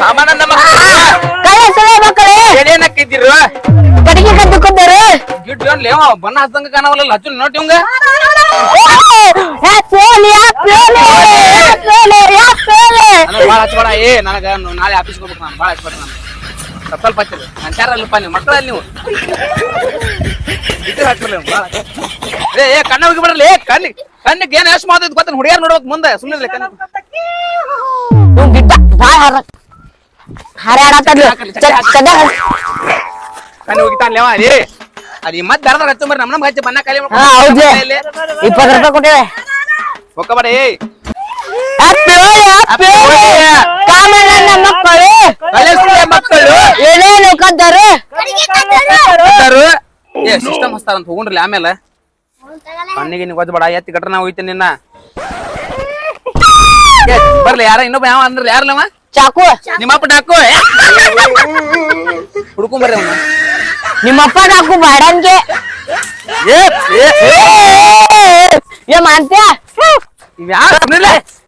ಸಾಮಾನಂದ ಮಕ್ಕಳು ಕಳೆ ಸುಳೆ ಮಕ್ಕಳೇ. ಏನೇನ್ ಹಾಕಿದ್ದೀರು? ಕಡಿಗೆ ಕದ್ದುಕೊಂಡರು ಗಿಡ್ ಏನ್ ಲೇವ ಬಣ್ಣ ಹಚ್ಚಂಗ ಕಾಣವಲ್ಲ ಹಚ್ಚು ನೋಡಿ ಇವಂಗ. ಬಾಳ ಹಚ್ಬೇಡ ಏ ನನಗ ನಾಳೆ ಆಫೀಸ್ ಹೋಗ್ಬೇಕು ನಾನು ಬಾಳ ಹಚ್ಬೇಡ ನಾನು. ಸ್ವಲ್ಪ ನಾನು ಚಾರಲ್ಲಪ್ಪ ನೀವು ಮಕ್ಕಳಲ್ಲಿ ನೀವು. ಇದ್ರ ಹಚ್ಬಲ್ಲ ಬಾಳ ಏ ಏ ಕಣ್ಣ ಹೋಗಿ ಬಿಡ್ರಲ್ಲ ಏ ಕಣ್ಣಿಗೆ ಕಣ್ಣಿಗೆ ಏನ್ ಎಷ್ಟು ಗೊತ್ತ ಹುಡುಗಿಯರ್ ನೋಡ್ಬೇಕು ಮುಂದೆ ಸುಮ್ಮನೆ ಕಣ್ಣ ಹೋಗಿತಾನ ಲೇವ ಏ. ಅದು ಬರ್ರಿ ನಮ್ ನಮ್ಗೆ ಹಚ್ಚಿ ಬಣ್ಣ ಖಾಲಿ ಹಾ ಹೌದು ಇಪ್ಪತ್ತು ರೂಪಾಯಿ ಕೊಟ್ಟೇವೆ. ಏ. ಮಕ್ಕಳು. ಮಕ್ಕಳು. ಏನೇನು ಕದ್ದರು. ಇದ್ದಾರು. ಏ ಸಿಸ್ಟಮ್ ಹಸ್ತಾರ ಅಂತ ಹೋಗ್ರಿ ಆಮೇಲೆ. ಕಣ್ಣಿಗೆ ನೀವು ಗೊತ್ತಬೇಡ ಎತ್ತಿ ಕಟ್ರ ನಾ ಹೋಯ್ತೀನಿ ನಿನ್ನ. ಏ, ಬರ್ಲಿ ಯಾರ ಇನ್ನೊಬ್ಬ ಯಾವ ಅಂದ್ರಲ್ಲ ಯಾರಲ್ಲವ ಚಾಕು? ನಿಮ್ಮಪ್ಪ ಡಾಕು ಹುಡ್ಕೊಂಬರ್ರಿ ಅವನು. ನಿಮ್ಮಪ್ಪ ಡಾಕು ಬಾಡನ್ಗೆ ಏ ಏ, ಏ. ಮಾಡ್ತೀಯ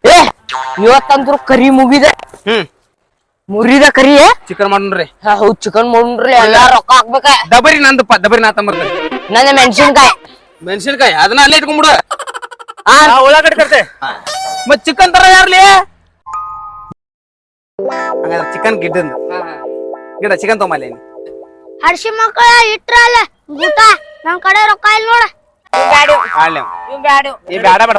ಏ ಇವತ್ತಂದ್ರು ಕರಿ ಮುಗಿದೆ. ಹ್ಮ್. ಮುರಿದ ಕರಿ ಚಿಕನ್ ಮಾಡ್ರಿ ಹೌದ್ ಚಿಕನ್ ಮಾಡ್ರಿ ಎಲ್ಲಾ ರೊಕ್ಕ ಹಾಕ್ಬೇಕ. ದಬರಿ ನಂದಪ್ಪ ದಬರಿ ನಾ ತಂಬರ್ತೀನಿ ನನ್ನ ಮೆಣಸಿನ್ಕಾಯಿ. ಮೆಣಸಿನ್ಕಾಯಿ ಅದನ್ನ ಅಲ್ಲೇ ಇಟ್ಕೊಂಡ್ಬಿಡು. ಆ. ಉಳ್ಳಾಗಡ್ಡಿ ತರ್ತೆ ಮತ್ ಚಿಕನ್ ತರ ಯಾರ್ಲಿ? ಹಂಗಾದ್ರೆ ಚಿಕನ್ ಗಿಡ್ಡ ಗಿಡ ಚಿಕನ್ ತೊಂಬಲ್ಲಿ ಹರ್ಷಿ ಮಕ್ಕಳ ಇಟ್ರಲ್ಲ ಊಟ ನಮ್ ಕಡೆ ರೊಕ್ಕ ಇಲ್ಲ ನೋಡ. ಈ ಬ್ಯಾಡ ಬೇಡ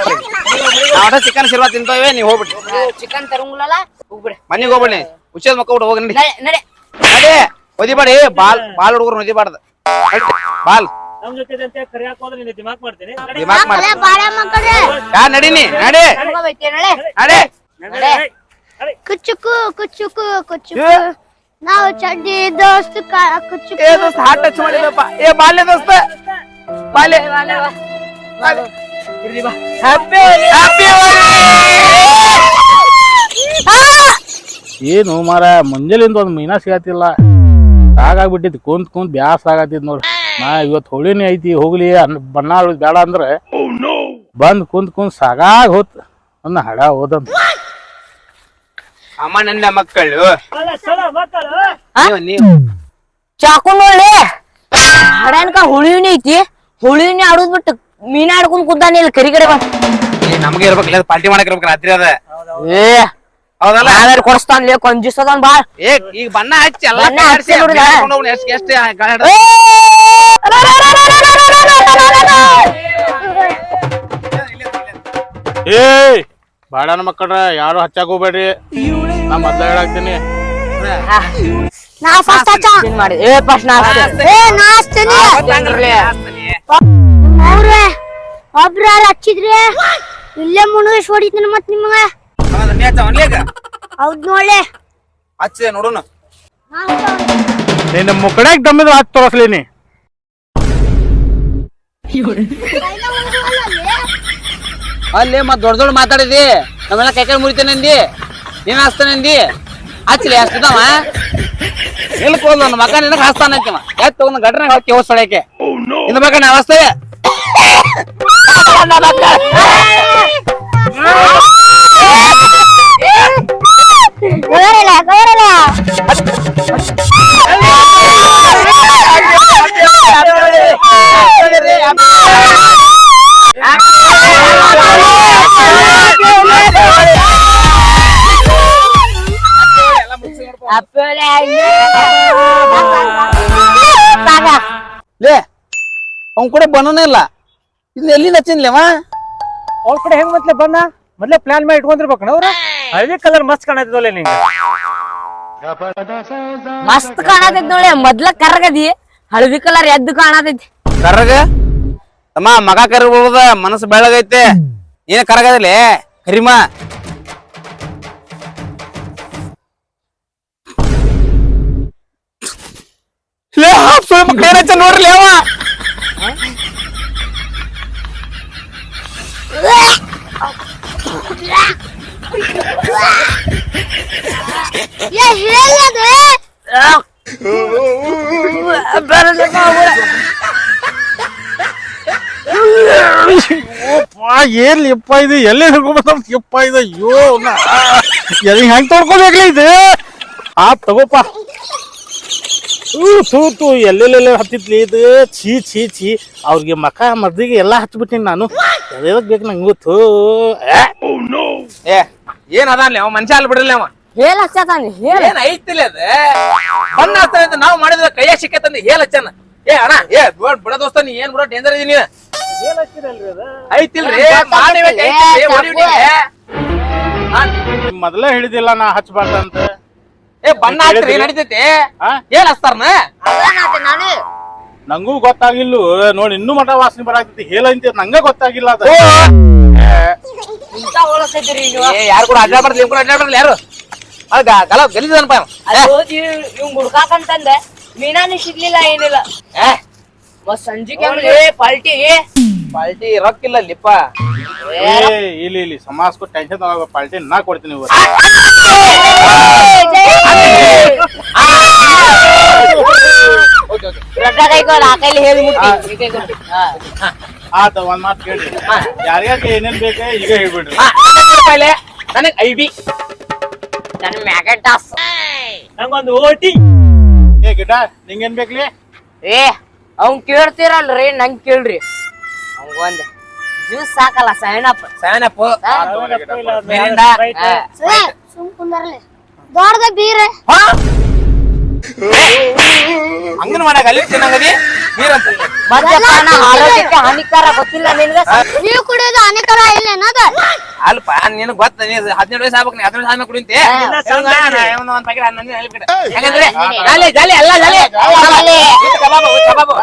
ನಾವ್ ಚಿಕನ್ ಶಿರ್ವಾ ತಿಂತೇವೆ ನೀವು ಹೋಗ್ಬಿಟ್ಟು ಚಿಕನ್ ತರಂಗಿಲ್ಲಲ್ಲ ಹೋಗ್ಬಿಡ. ಮನಿಗ್ ಹೋಗ್ಬಿಡಿ ಹುಚ್ಚದ್ ಮಕ್ಕ ಬಿಡು ಹೋಗಿ ನಡಿ ನಡೆ. ನಡೆ. ನಡಿ ಒದಿಬೇಡಿ ಬಾಲ್ ಬಾಲ್ ಹುಡುಗರು ಒದಿಬಾರ್ದು ನಡಿ, ಬಾಲ್. ನಮ್ ಜೊತೆ ಅಂತ ಕರಿಯಾಕ್ ಹೋದ್ರೆ ನಿನ್ನ ದಿಮಾಕ್ ಮಾಡ್ತೀನಿ. ನಡಿ. ದಿಮಾಕ್ ಮಾಡಿ ಬಾಳೆ ಮಕ್ಕಳೇ. ಯಾ ನಡೀನಿ ನಡಿ. ಹುಡುಗ ಬೈತೆ ನಡೆ. ನಡಿ. ನಡಿ. ಕುಚ್ಚುಕು ಕುಚ್ಚುಕು ಕುಚ್ಚುಕು ನಾವು ಚಡ್ಡಿ ದೋಸ್ತ್ ಕುಚ್ಚುಕು ಏ ದೋಸ್ತ ಹಾಟ್ ಟಚ್ ಮಾಡಿದಪ್ಪ ಏ ಬಾಲ್ಯ ದೋಸ್ತ. ಬಾಲ್ಯ. ಹ್ಯಾಪಿ ಹ್ಯಾಪಿ ಏನು ಮಾರ ಮುಂಜಾಲಿಂದ ಒಂದು ಮೀನಾ ಸಿಗತ್ತಿಲ್ಲ ಸಾಕಾಗ್ಬಿಟ್ಟಿತ್ತು ಕುಂತ್ ಕುಂತ್ ಬ್ಯಾಸ ಆಗತ್ತಿದ್ ನೋಡ್ರಿ ನಾ ಇವತ್ತು ಹೋಳಿನೇ ಐತಿ ಹೋಗ್ಲಿ ಅನ್- ಬಣ್ಣ ಬೇಡ ಅಂದ್ರೆ. ಬಂದ್ ಕುಂತ್ ಕುಂತ್ ಸಾಕಾಗ್ ಹೋತ್. ಅನ್ನ ಹಡ ಹೋದಂತ. ಅಮ್ಮ ನನ್ನ ಮಕ್ಕಳು. ನೀವು ನೀವು. ಚಾಕು ನೋಡಿ ಹಾಡನ್ಕ ಹುಳಿವಿನಿ ಐತಿ. ಹುಳಿವಿನ ಆಡೋದ್ ಬಿಟ್ಟು ಮೀನ ಆಡ್ಕೊಂಡ್ ಕುಂತಾನೆ ಇಲ್ಲಿ ಕರಿ ಕಡೆ ಬಂದ್. ಏ, ನಮ್ಗೆ ಇರ್ಬೇಕಿಲ್ಲ ಪಾರ್ಟಿ ಮಾಡಕ್ ಇರ್ಬೇಕು ರಾತ್ರಿ ಅದ. ಏ ಹೌದಲ್ಲ? ನಾವೇರ್ ಕೊಡಿಸ್ತಾನ್ಲಿ ಕೊಂಜಿಸ್ತದನ್ ಬಾ. ಏ ಈಗ ಬಣ್ಣ ಹಚ್ಚಿ ಎಲ್ಲ ಬಣ್ಣ ಹಚ್ಚಿ ನೋಡಿದ? ಎಷ್ಟು ಎಷ್ಟು ಗಾಳಿ ಏ! ಏಯ್ ಬಾಡನ ಮಕ್ಕಳ್ರ ಯಾರು ಹಚ್ಚಾಕ್ ಹೋಗ್ಬೇಡ್ರಿ. ನಾ ಮೊದ್ಲ ಹೇಳಾಕ್ತೀನಿ. ನಾ ಫಸ್ಟ್ ಹಚ್ಚ ಏನ್ ಮಾಡಿ ಏ ಫಸ್ಟ್ ನಾ ಏ ನಾ ಹಚ್ತೀನಿ ಅವ್ರೆ ಒಬ್ರ ಯಾರು ಹಚ್ಚಿದ್ರಿ ಇಲ್ಲೇ ಮುಣಗಿಸ್ ಹೊಡಿತೀನಿ ಮತ್ ನಿಮ್ಗ. ಹೌದ್ ನೋಡ್ಲೆ. ನೋಡೋಣ. ನಿನ್ನ ಮುಕ್ಕಡ್ಯಾಗ ದಮ್ಮಿದ ಹಚ್ಚ ತೋರಿಸ್ಲೀನಿ ಅಲ್ಲಿ. ಅಲ್ಲಿ ಮತ್ ದೊಡ್ಡ ದೊಡ್ಡ ಮಾತಾಡಿದಿ. ನಮ್ಮೆಲ್ಲ ಕೈ ಕೈ ಮುರಿತೇನೆ ಅಂದಿ. ನೀನ್ ಹಾಸ್ತಾನೆ ಅಂದಿ? ಹಚ್ಚಲಿ ಅಷ್ಟಿದಾವ ನಿಲ್ಕ್ ನನ್ನ ಮಗ ನಿನಗೆ ಹಾಸ್ತಾನ ಅಂತಿವ. ಎತ್ ತಗೊಂಡ್ ಗಡ್ರನಾಗ ಹೋಗಿ ಕೇವ್ ಸೊಳಕ್ಕೆ ಇನ್ನು ಮಗ ಲೇ ಅವ್ನ ಕೂಡ ಬಣ್ಣನೇ ಇಲ್ಲ. ಇದ್ನ ಎಲ್ಲಿಂದ ನಚ್ಚಿನ್ಲೇವ ಅವ್ರ ಕಡೆ ಹೆಂಗ್ ಮತ್ತೆ ಬಣ್ಣ ಮೊದ್ಲೇ ಪ್ಲಾನ್ ಮಾಡಿ ಇಟ್ಕೊಂಡಿರ್ಬೇಕು ಅವ್ರ. ಹಳದಿ ಕಲರ್ ಮಸ್ತ್ ಕಾಣತ್ತದಲ್ಲ ನಿಂಗೆ. ಮಸ್ತ್ ಕಾಣತೈತಿ ನೋಡಿ ಮೊದ್ಲ ಕರ್ಗದಿ ಹಳದಿ ಕಲರ್ ಎದ್ದು ಕಾಣತೈತಿ ಕರ್ರಗ ಅಮ್ಮ ಮಗ ಕರ್ಬೋದ ಮನಸ್ಸು ಬೆಳಗೈತೆ ಏನ್ ಕರಗದಿಲ್ಲ ಕರಿಮ? ಏನ್ ಹಚ್ಚಾನ್ ನೋಡ್ರಿ ಅವ ಏನ್ಲಿಪ್ಪ ಇದು? ಎಲ್ಲಿ ಹಿಡ್ಕೊಂಡ್ ಯಪ್ಪ ಇದು? ಅಯ್ಯೋ ಎಲ್ಲಿ ಹೆಂಗ್ ತೊಡ್ಕೋಬೇಕ್ಲಿ ಇದು? ಆ ತಗೋಪ ಊ, ತೂ ತೂ ಎಲ್ಲೆಲ್ಲೆಲ್ಲ ಹತ್ತಿತ್ಲಿ ಇದು ಛೀ ಛೀ ಛೀ. ಅವ್ರಿಗೆ ಮಕ ಮದ್ದಿಗೆ ಎಲ್ಲಾ ಹಚ್ಬಿಟ್ಟಿನಿ ನಾನು. ಎದಕ್ ಬೇಕು ನಂಗೆ ಗೊತ್ತು? ಏ? ಏನ್ ಅದಾನ್ಲಿ ಅವ? ಮನುಷ್ಯ ಅಲ್ಲಿ ಬಿಡಲ್ಲ ಅವ? ಹೇಳ ಹಚ್ಚತಾನಿ ಹೇಳ. ಏನ್ ಐತಿಲ್ಲ ಅದ? ಬಣ್ಣ ಅಂತ ನಾವು ಮಾಡಿದ್ರೆ ಕೈಯಾಗ ಸಿಕ್ಕತ್ತಂದ ಹೇಳ ಹಚ್ಚನ. ಏ ಅಣ್ಣ ಏ ಬಿಡ ಬಿಡ ದೋಸ್ತ ನೀ ಏನ್ ಬಿಡ ಡೇಂಜರ್ ಇದೀನಿ? ಐತಿಲ್ರಿ ನಿಮ್ ಮೊದಲೇ ಹೇಳಿದಿಲ್ಲ ನಾ ಹಚ್ಬಾರ್ದ ಅಂತ ಏ ಬಣ್ಣ ಹಚ್ಚ್ರಿ ನಡಿತೈತಿ? ಆ? ಏನ್ ಹಚ್ತಾರನ ನಾನು? ನಂಗೂ ಗೊತ್ತಾಗಿಲ್ಲ. ನೋಡಿ ಇನ್ನೂ ಮಠ ವಾಸನೆ ಹೇಳ ಹೇಳಂತ ನಂಗ ಗೊತ್ತಾಗಿಲ್ಲ ಅದ. ಇಂತ ಹೋಲಸೈತಿರಿ ನೀವು ಏ ಯಾರು ಕೂಡ ಅಡ್ಡಾಡ್ಬಾರ್ದು ಇವ್ ಕೂಡ ಅಡ್ಡಾಡ್ಬಾರ್ದು ಯಾರು? ಅದ ಗಲ ಗಲೀಜನಪ್ಪ ಇವ್. ಹುಡ್ಕಾಕಂತಂದೆ ಮೀನಾನಿ ಸಿಗ್ಲಿಲ್ಲ ಏನಿಲ್ಲ. ಏ. ಮತ್ ಸಂಜಿಕೆ ಆಮೇಲೆ ಪಾಲ್ಟಿ ಪಾಲ್ಟಿ ರೊಕ್ಕಿಲ್ಲ ಲಿಪ್ಪ. ಇಲ್ಲಿ ಇಲ್ಲಿ ಸಮಾಜಕ್ಕೂ ಟೆನ್ಷನ್ ತಗೋ ಪಾರ್ಟಿ ನಾ ಕೊಡ್ತೀನಿ ಇವತ್ತು. ಆತ ಒಂದ್ ಮಾತು ಕೇಳಿ. ಯಾರ್ಯಾಕೆ ಏನೇನ್ ಬೇಕು ಈಗ ಹೇಳ್ಬಿಡ್ರಿ. ನನಗ್ ಐ ಬಿ ನನ್ ಮ್ಯಾಗ ಟಾಸ್ ನಂಗೊಂದು ಓಟಿ. ಏ ಗಿಡ ನಿಂಗೇನ್ ಬೇಕ್ಲಿ? ಏ ಅವ್ನ್ ಕೇಳ್ತೀರಲ್ರಿ ನಂಗ್ ಕೇಳ್ರಿ. ಅವ್ನ್ ಒಂದ್ ಜ್ಯೂಸ್ ಸಾಕಲ್ಲ sign up seven up Mirinda ಸುಮ್ ಕುಂದರ್ಲಿ. ದೊಡ್ಡದ ಬೀರ್. ಹಂಗನ ಮಾಡಾಕ ಅಲ್ಲಿ ತಿನ್ನಂಗದಿ ಮದ್ಯಪಾನ ಆರೋಗ್ಯಕ್ಕೆ ಹಾನಿಕಾರ ಗೊತ್ತಿಲ್ಲ ನಿನ್ಗೆ ನೀವು ಕುಡಿಯೋದು ಅನೇಕರ ಇಲ್ಲ ಏನದ ಅಲ್ಪ ನಿನಗ್ ಗೊತ್ತ ನೀ ಹದಿನೇಳು ವಯಸ್ಸು ಆಗ್ಬೇಕು ನೀ ಹದಿನೆಂಟು ಸಾವಿರ ಕುಡಿಂತೆ ಒಂದ್ ಪ್ಯಾಕೆಟ್ ಹನ್ನೊಂದು ಹೇಳ್ಬಿಟ್ಟೆ ಹೆಂಗಂದ್ರೆ ಜಾಲಿ ಜಾಲಿ ಎಲ್ಲ ಜಾಲಿ ಜಾಲಿ. ಇದು ಕಬಾಬು ಇದು ಕಬಾಬು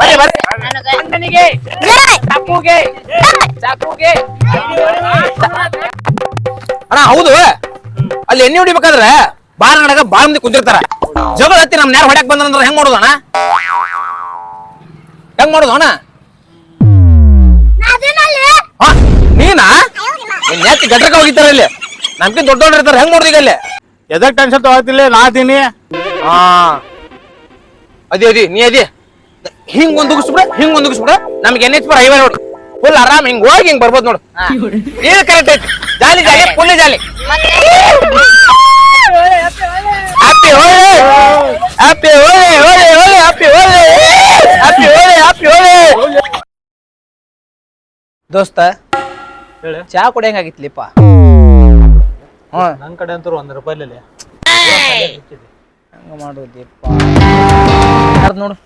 ಬರ್ರಿ ಬರ್ರಿ ಅಣ್ಣನಿಗೆ ಚಾಕುಗೆ ಚಾಕುಗೆ ಅಣ್ಣ ಹೌದು ಅಲ್ಲಿ ಎಣ್ಣೆ ಹೊಡಿಬೇಕಾದ್ರೆ ಬಾರ ನಡಗ ಬಾಳ ಮಂದಿ ಕುಂತಿರ್ತಾರ ಜಗಳ ಹತ್ತಿ ನಮ್ ನ್ಯಾರ ಹೊಡ್ಯಾಕ್ ಬಂದ್ರ ಹೆಂಗ್ ಮಾಡೋದು ಅಣ್ಣ ಹೆಂಗ್ ಮಾಡುದು ಅಣ್ಣ ನೀನಾ ನಿನ್ ನೆತ್ತಿ ಗಟ್ರಕ ಹೋಗಿತ್ತಾರ ಇಲ್ಲಿ ನಮ್ಗೆ ದೊಡ್ಡ ದೊಡ್ಡ ಇರ್ತಾರ ಹೆಂಗ್ ಮಾಡೋದು ಈಗ ಅಲ್ಲಿ ಎದಕ್ ಟೆನ್ಷನ್ ತಗೋತಿಲ್ಲ ನಾ ಅದೀನಿ ಹಾ ಅದಿ ಅದಿ ನೀ ಅದಿ ಹಿಂಗ್ ಒಂದ್ ಉಗಿಸ್ಬಿಡ ಹಿಂಗ್ ಒಂದ್ ಉಗಿಸ್ಬಿಡ ನಮ್ಗೆ ಎನ್ ಎಚ್ ಪರ್ ಹೈವೇ ನೋಡು ಫುಲ್ ಆರಾಮ್ ಹಿಂಗ್ ಹೋಗಿ ಹಿಂಗ್ ಬರ್ಬೋದು ನೋಡು ಇದು ಕರೆಕ್ಟ್ ಐತಿ jolly jolly full jolly happy Holi Holi Holi happy Holi happy Holi happy Holi ದೋಸ್ತ ಹೇಳಿ. ಚಾ ಕುಡಿಯಂಗಾಗಿತ್ಲಿಪ್ಪ? ಹ್ಞೂ ನನ್ ಕಡೆ ಅಂತೂ ಒಂದ್ ರೂಪಾಯಿ ಹಂಗ ಮಾಡೋದಿಪ್ಪ. ಯಾರ್ದು ನೋಡು.